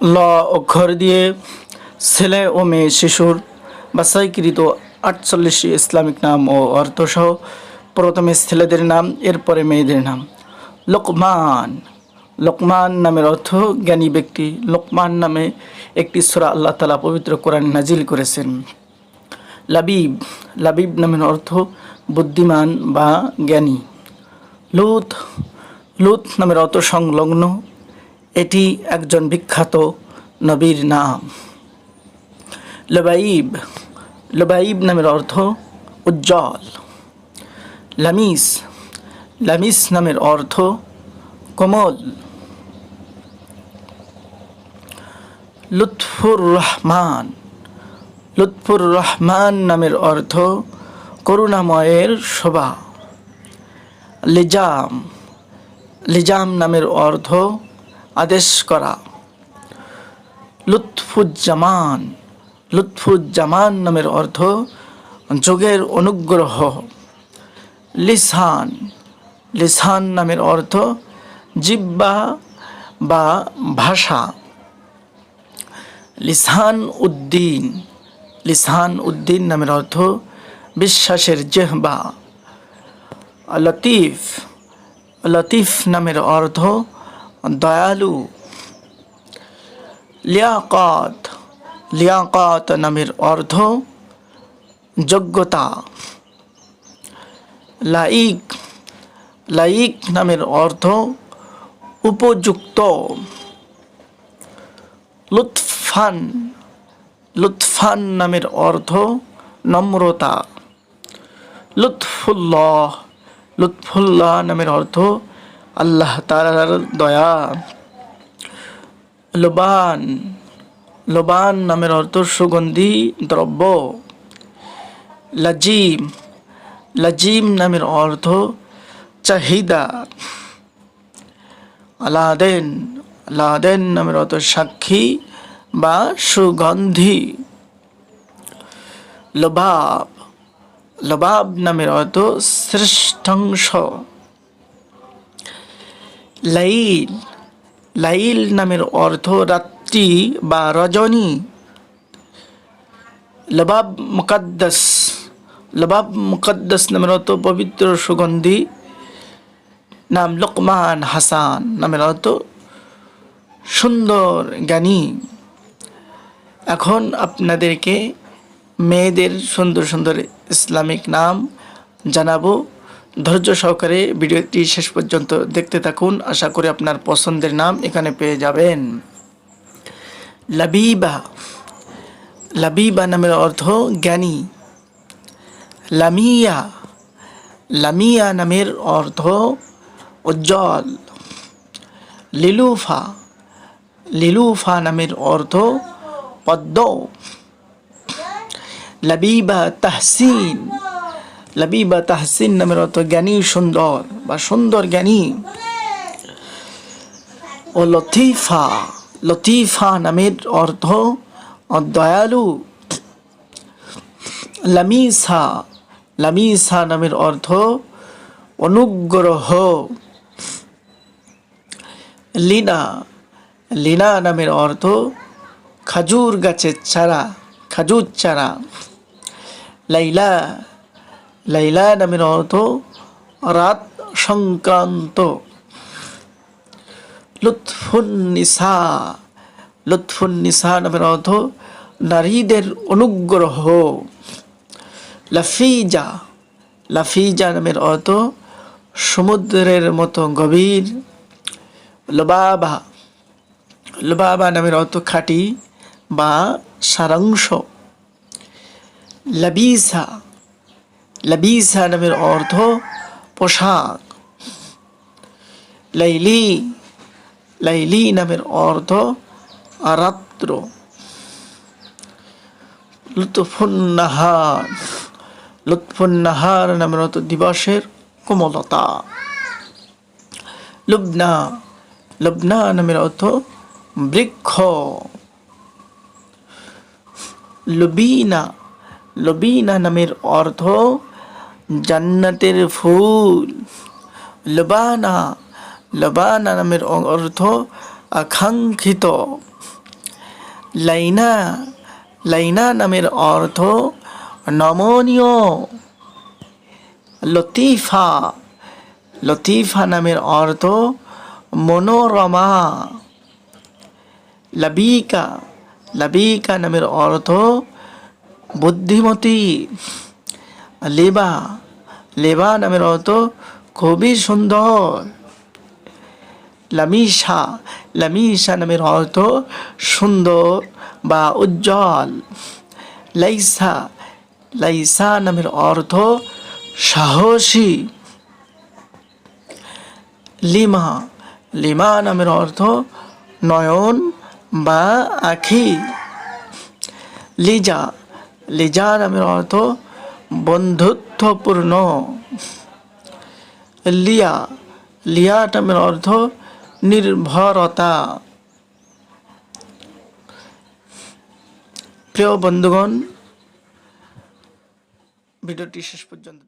ল অক্ষর দিয়ে ছেলে ও মেয়ে, শিশুর বাছাইকৃত আটচল্লিশটি ইসলামিক নাম ও অর্থসহ প্রথমে ছেলেদের নাম, এরপরে মেয়েদের নাম। লোকমান। লোকমান নামের অর্থ জ্ঞানী ব্যক্তি। লোকমান নামে একটি সুরা আল্লাহ তালা পবিত্র কোরআন নাজিল করেছেন। লাবিব। লাবিব নামের অর্থ বুদ্ধিমান বা জ্ঞানী। লুত। লুত নামের অর্থ সংলগ্ন এটি একজন বিখ্যাত নবীর নাম। লবাইব লবাইব নামের অর্থ উজ্জ্বল। লামিস লামিস নামের অর্থ কোমল। লুৎফুর রহমান লুৎফুর রহমান নামের অর্থ করুণাময়ের শোভা। লিজাম লিজাম নামের অর্থ আদেশ করা। লুৎফুজ্জামান লুৎফুজ্জামান নামের অর্থ যোগের অনুগ্রহ। লিসান লিসান নামের অর্থ জিব্বা বা ভাষা। লিসান উদ্দিন লিসান উদ্দিন নামের অর্থ বিশ্বাসের জেহবা। লতিফ লতিফ নামের অর্থ দয়ালু। লিয়াকাত লিয়াকাত নামের অর্থ যোগ্যতা। লাইক লাইক নামের অর্থ উপযুক্ত। লুৎফান লুৎফান নামের অর্থ নম্রতা। লুৎফুল্লাহ লুৎফুল্লাহ নামের অর্থ আল্লাহ তালার দয়া, লোবান লোবান নামের অর্থ সুগন্ধি, দ্রব্য, লাজিম লাজিম নামের অর্থ চাহিদা, আলাদেন আলাদেন নামের অর্থ সাক্ষী বা সুগন্ধি, লোবাব লোবাব নামের অর্থ শ্রেষ্ঠাংশ লাইল লাইল নামের অর্থ রাত্রি বা রজনী। লবাব মুকদ্দাস লবাব মুকদ্দাস নামের অর্থ পবিত্র সুগন্ধি। নাম লোকমান হাসান নামের অর্থ সুন্দর জ্ঞানী। এখন আপনাদেরকে মেয়েদের সুন্দর সুন্দর ইসলামিক নাম জানাব। ধৈর্য সহকারে ভিডিওটি শেষ পর্যন্ত দেখতে থাকুন। আশা করি আপনার পছন্দের নাম এখানে পেয়ে যাবেন। লাবিবা। লাবিবা নামের অর্থ জ্ঞানী। লামিয়া। লামিয়া নামের অর্থ উজ্জ্বল। লিলুফা। লিলুফা নামের অর্থ পদ্ম। লাবিবা তাহসিন। লাবিবা তাহসিন নামের অর্থ জ্ঞানী, সুন্দর বা সুন্দর জ্ঞানী। ও লতিফা লতিফা নামের অর্থ দয়ালু লামিসা লামিসা নামের অর্থ অনুগ্রহ। লিনা লিনা নামের অর্থ খাজুর গাছের চারা, খাজুর চারা। লাইলা লাইলা নামের অর্থ রাত সংক্রান্ত। লুৎফুন্নিসা লুৎফুন্নিসা নামের অর্থ নারীদের অনুগ্রহ। লাফিজা লাফিজা নামের অর্থ সমুদ্রের মতো গভীর। লবাবা লবাবা নামের অর্থ খাঁটি বা সারাংশ। লাবিসা লাবিসা নামের অর্থ পোশাক লাইলি লাইলি নামের অর্থ রাত্র লুৎফুন্নাহার লুৎফুন্নাহার নামের অর্থ দিবসের কোমলতা লুবনা লুবনা নামের অর্থ বৃক্ষ লুবিনা লুবিনা নামের অর্থ জান্নাতের ফুল, লবানা লবানা নামের অর্থ আকাঙ্ক্ষিত। লাইনা লাইনা নামের অর্থ নমনীয়। লতিফা লতিফা নামের অর্থ মনোরমা। লাবিকা লাবিকা নামের অর্থ বুদ্ধিমতী। লেবা লেবা নামের অর্থ খুবই সুন্দর। লামিশা লামিশা নামের অর্থ সুন্দর বা উজ্জ্বল। লাইসা লাইসা নামের অর্থ সাহসী। লিমা লিমা নামের অর্থ নয়ন বা আখি। লিজা লিজা নামের অর্থ বন্ধুত্বপূর্ণ। লিয়া লিয়া নামের অর্থ নির্ভরতা। প্রিয় বন্ধুগণ ভিডিওটি শেষ পর্যন্ত